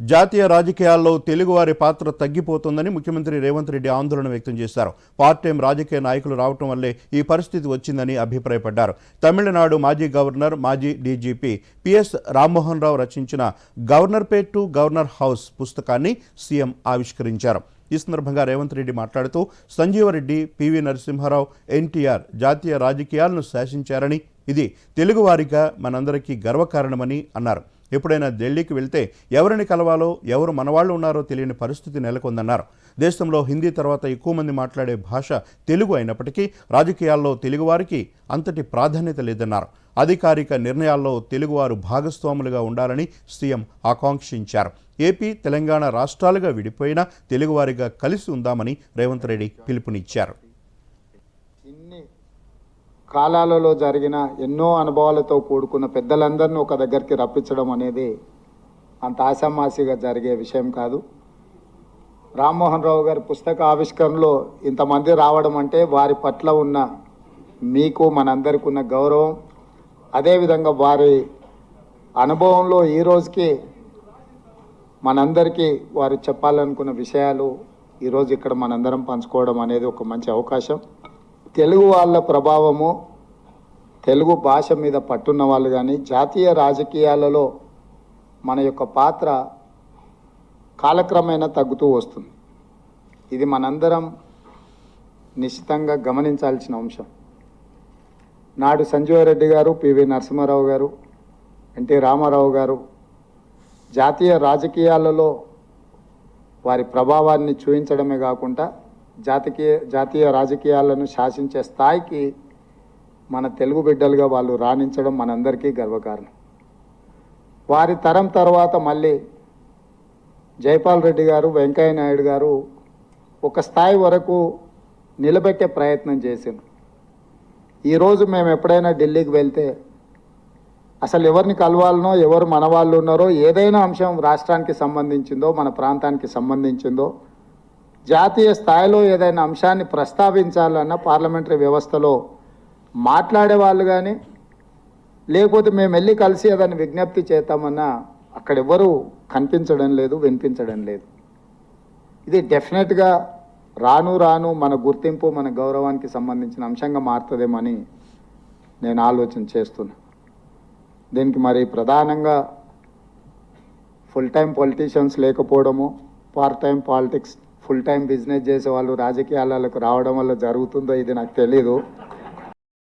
జాతీయ రాజకీయాల్లో తెలుగువారి పాత్ర తగ్గిపోతుందని ముఖ్యమంత్రి రేవంత్ రెడ్డి ఆందోళన వ్యక్తం చేశారు. పార్ట్ టైం రాజకీయ నాయకులు రావటం వల్లే ఈ పరిస్థితి వచ్చిందని అభిప్రాయపడ్డారు. తమిళనాడు మాజీ గవర్నర్ మాజీ డీజీపీ పిఎస్ రామ్మోహన్ రావు రచించిన governor Pet to governor house పుస్తకాన్ని సీఎం ఆవిష్కరించారు. ఈ సందర్భంగా రేవంత్ రెడ్డి మాట్లాడుతూ సంజీవరెడ్డి పివి నరసింహారావు ఎన్టీఆర్ జాతీయ రాజకీయాలను శాసించారని ఇది తెలుగువారిగా మనందరికీ గర్వకారణమని అన్నారు. ఎప్పుడైనా ఢిల్లీకి వెళ్తే ఎవరిని కలవాలో ఎవరు మనవాళ్ళు ఉన్నారో తెలియని పరిస్థితి నెలకొందన్నారు. దేశంలో హిందీ తర్వాత ఎక్కువ మంది మాట్లాడే భాష తెలుగు అయినప్పటికీ రాజకీయాల్లో తెలుగువారికి అంతటి ప్రాధాన్యత లేదన్నారు. అధికారిక నిర్ణయాల్లో తెలుగువారు భాగస్వాములుగా ఉండాలని సీఎం ఆకాంక్షించారు. ఏపీ తెలంగాణ రాష్ట్రాలుగా విడిపోయినా తెలుగువారిగా కలిసి ఉందామని రేవంత్ రెడ్డి పిలుపునిచ్చారు. కాలాలలో జరిగిన ఎన్నో అనుభవాలతో కూడుకున్న పెద్దలందరినీ ఒక దగ్గరికి రప్పించడం అనేది అంత ఆశామాసిగా జరిగే విషయం కాదు. రామ్మోహన్ రావు గారి పుస్తక ఆవిష్కరణలో ఇంతమంది రావడం అంటే వారి పట్ల ఉన్న మీకు మనందరికి ఉన్న గౌరవం. అదేవిధంగా వారి అనుభవంలో ఈ రోజుకి మనందరికీ వారు చెప్పాలనుకున్న విషయాలు ఈరోజు ఇక్కడ మనందరం పంచుకోవడం అనేది ఒక మంచి అవకాశం. తెలుగు వాళ్ళ ప్రభావము తెలుగు భాష మీద పట్టున్న వాళ్ళు కానీ జాతీయ రాజకీయాలలో మన యొక్క పాత్ర కాలక్రమేణా తగ్గుతూ వస్తుంది. ఇది మనందరం నిశ్చితంగా గమనించాల్సిన అంశం. నాడు సంజీవ రెడ్డి గారు పివి నరసింహారావు గారు ఎన్టీ రామారావు గారు జాతీయ రాజకీయాలలో వారి ప్రభావాన్ని చూపించడమే కాకుండా జాతకీయ జాతీయ రాజకీయాలను శాసించే స్థాయికి మన తెలుగు బిడ్డలుగా వాళ్ళు రాణించడం మనందరికీ గర్వకారణం. వారి తరం తర్వాత మళ్ళీ జైపాల్ రెడ్డి గారు వెంకయ్య నాయుడు గారు ఒక స్థాయి వరకు నిలబెట్టే ప్రయత్నం చేశారు. ఈరోజు మేము ఎప్పుడైనా ఢిల్లీకి వెళ్తే అసలు ఎవరిని కలవాలనో ఎవరు మన వాళ్ళు ఉన్నారో ఏదైనా అంశం రాష్ట్రానికి సంబంధించిందో మన ప్రాంతానికి సంబంధించిందో జాతీయ స్థాయిలో ఏదైనా అంశాన్ని ప్రస్తావించాలన్న పార్లమెంటరీ వ్యవస్థలో మాట్లాడే వాళ్ళు కానీ లేకపోతే మేము వెళ్ళి కలిసి ఏదైనా విజ్ఞప్తి చేద్దామన్నా అక్కడ ఎవరు కనిపించడం లేదు వినిపించడం లేదు. ఇది డెఫినెట్గా రాను రాను మన గుర్తింపు మన గౌరవానికి సంబంధించిన అంశంగా మారుతుందేమని నేను ఆలోచన చేస్తున్నా. దీనికి మరి ప్రధానంగా ఫుల్ టైం పొలిటీషియన్స్ లేకపోవడము part time politics full time business చేసే వాళ్ళు రాజకీయాలకు రావడం వల్ల జరుగుతుందో ఇది నాకు తెలీదు.